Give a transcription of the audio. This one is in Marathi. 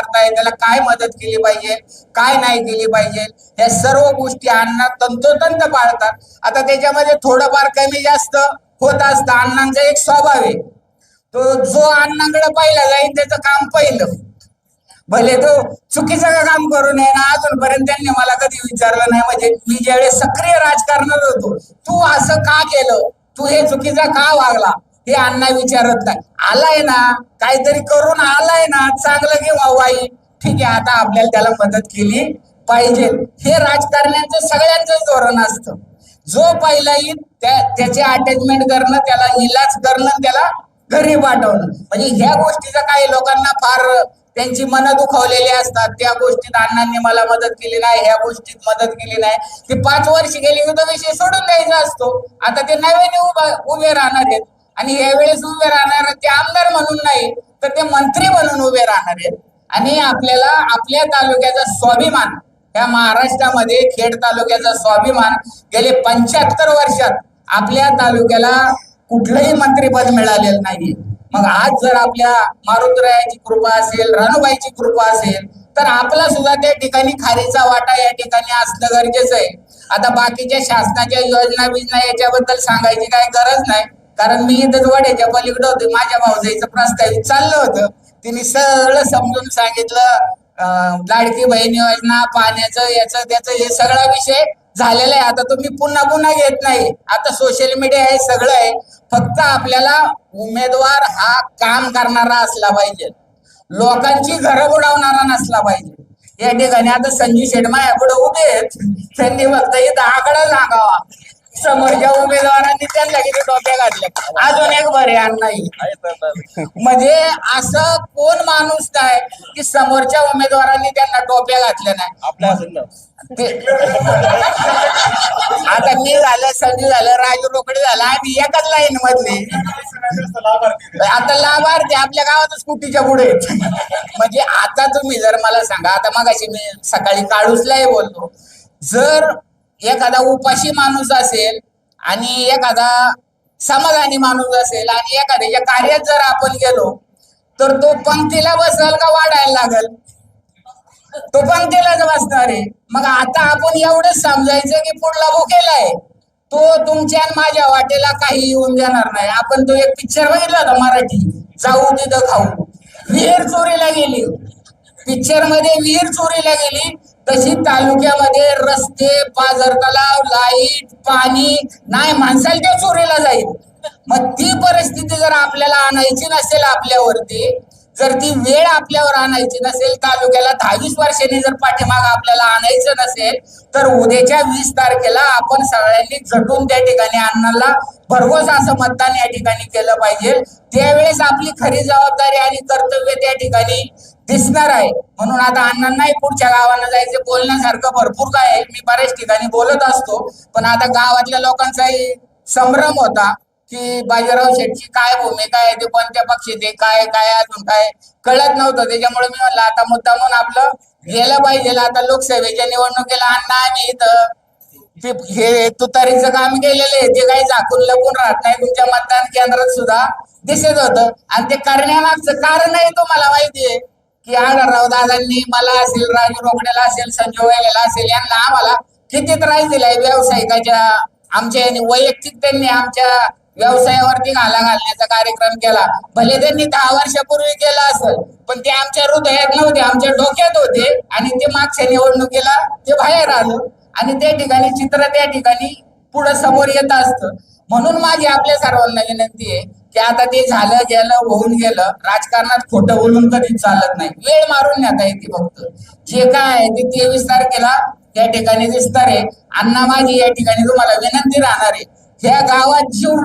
करताय त्याला काय मदत केली पाहिजे काय नाही केली पाहिजे या सर्व गोष्टी अण्णा तंतोतंत पाळतात. आता त्याच्यामध्ये थोडंफार कमी जास्त होत असतं अण्णांचा एक स्वभाव आहे. तो जो अण्णांकडे पाहिला जाईल त्याचं काम पहिलं. भले तो चुकीचं का काम करू नये ना अजूनपर्यंत त्यांनी मला कधी विचारलं नाही. म्हणजे मी ज्यावेळेस सक्रिय राजकारणात होतो तू असं का केलं? तू हे चुकीचा का वागला? हे अण्णा विचारत नाही. आलाय ना काहीतरी करून आलाय ना चांगलं किंवा वाईट ठीक आहे आता आपल्याला त्याला मदत केली पाहिजे. हे राजकारण्यांचं सगळ्यांचं धोरण असतं. जो पहिला येईल त्याचे अटॅचमेंट करणं त्याला इलाज करणं त्याला घरी पाठवणं. म्हणजे ह्या गोष्टीचा काही लोकांना फार त्यांची मनं दुखावलेली असतात. त्या गोष्टीत अण्णांनी मला मदत केली नाही ह्या गोष्टीत मदत केली नाही. ती पाच वर्ष गेली की तो विषय सोडून द्यायचा असतो. आता ते नव्याने उभा उभे राहणार आहेत. आणि यावेळेस उभे राहणार ते आमदार म्हणून नाही तर ते मंत्री म्हणून उभे राहणार आहेत. आणि आपल्याला आपल्या तालुक्याचा स्वाभिमान त्या महाराष्ट्रामध्ये खेड तालुक्याचा स्वाभिमान गेले पंच्याहत्तर वर्षात आपल्या तालुक्याला कुठलंही मंत्रीपद मिळालेलं नाही मग आज जर आपल्या मारुतरायाची कृपा असेल राणूबाईची कृपा असेल तर आपला सुद्धा त्या ठिकाणी खारीचा वाटा या ठिकाणी असणं गरजेचं आहे. आता बाकीच्या शासनाच्या योजना बिजना याच्याबद्दल सांगायची काही गरज नाही. कारण मी इथं वड्याच्या पलीकडे होते. माझ्या भाऊजाईचं प्रस्तावित चाललं होतं. तिने सगळं समजून सांगितलं. लाडकी बहीण योजना पाण्याचं याचं त्याचं हे सगळा विषय झालेला आहे. आता तुम्ही पुन्हा पुन्हा घेत नाही. आता सोशल मीडिया हे सगळं आहे. फक्त आपल्याला उमेदवार हा काम करणारा असला पाहिजे. लोकांची घरं बुडवणारा नसला पाहिजे. या ठिकाणी आता संजू शेडमा यापुढे उभे आहेत. त्यांनी फक्त इथं आकडा सांगावा समोरच्या उमेदवारांनी त्यांना किती टोप्या घातल्या. अजून एक बरे नाही. म्हणजे असं कोण माणूस काय की समोरच्या उमेदवारांनी त्यांना टोप्या घातल्या नाही? ते आता मी झालं संजू झालं राजू रोकडे झालं आणि एकाच लाईन मधली. आता लाभार्थी आपल्या गावातच स्कूटीच्या पुढे आहेत. म्हणजे आता तुम्ही जर मला सांगा आता मगाशी मी सकाळी काळूसलाही बोलतो जर एखादा उपाशी माणूस असेल आणि एखादा समाधानी माणूस असेल आणि एखाद्याच्या कार्यात जर आपण गेलो तर तो पंक्तीला बसल का वाढायला लागल? तो पंक्तीलाच बसणार आहे. मग आता आपण एवढंच समजायचं की पुढला भुकेला आहे. तो तुमच्या आणि माझ्या वाटेला काही येऊन देणार नाही. आपण तो एक पिक्चर बघितला होता मराठी. जाऊ तिथं खाऊ. विहीर चोरीला गेली. पिक्चरमध्ये विहीर चोरीला गेली. तशी तालुक्यामध्ये रस्ते बाजार तलाव लाइट पाणी नाही माणसाला त्या चोरीला जाईल. मग ती परिस्थिती जर आपल्याला आणायची नसेल आपल्यावरती जर ती वेळ आपल्यावर आणायची नसेल तालुक्याला दहावीस वर्षांनी जर पाठीमाग आपल्याला आणायचं नसेल तर उद्याच्या वीस तारखेला आपण सगळ्यांनी झटून त्या ठिकाणी अन्नाला भरघोस असं मतदान या ठिकाणी केलं पाहिजे. त्यावेळेस आपली खरी जबाबदारी आणि कर्तव्य त्या ठिकाणी दिसणार आहे. म्हणून आता अण्णांनाही पुढच्या गावाला जायचं बोलण्यासारखं भरपूर काय आहे. मी बऱ्याच ठिकाणी बोलत असतो. पण आता गावातल्या लोकांचाही संभ्रम होता की बाजीराव शेठची काय भूमिका आहे? ते कोणत्या पक्षात काय काय अजून काय कळत नव्हतं. त्याच्यामुळे मी म्हणलं आता मुद्दा म्हणून आपलं गेलं पाहिजे. आता लोकसभेच्या निवडणुकीला अण्णा आम्ही इथं ते हे तुतारीचं काम केलेलं आहे. ते काही झाकून लपून राहत नाही. तुमच्या मतदान केंद्रात सुद्धा दिसत होतं. आणि ते करण्यामागचं कारणही तुम्हाला माहितीये की आढळराव दादांनी मला असेल राजू रोकडेला असेल संजय वैलेला असेल यांना आम्हाला किती त्रास दिलाय व्यावसायिकाच्या आमच्या यांनी वैयक्तिक त्यांनी आमच्या व्यवसायावरती घाला घालण्याचा कार्यक्रम केला. भले त्यांनी दहा वर्षापूर्वी केला असेल पण ते आमच्या हृदयात नव्हते आमच्या डोक्यात होते आणि ते मागच्या निवडणुकीला ते बाहेर आलं आणि त्या ठिकाणी चित्र त्या ठिकाणी पुढे समोर येत असतं. म्हणून माझी आपल्या सर्वांना विनंती आहे की आता ते झालं गेलं होऊन गेलं. राजकारणात खोटं बोलून कधीच चालत नाही. वेळ मारून न्याता येते फक्त. जे काय आहे ते तेवीस तारखेला त्या ठिकाणी दिसणार आहे. अण्णा माझी या ठिकाणी तुम्हाला विनंती राहणार आहे. ह्या गावात जेवढी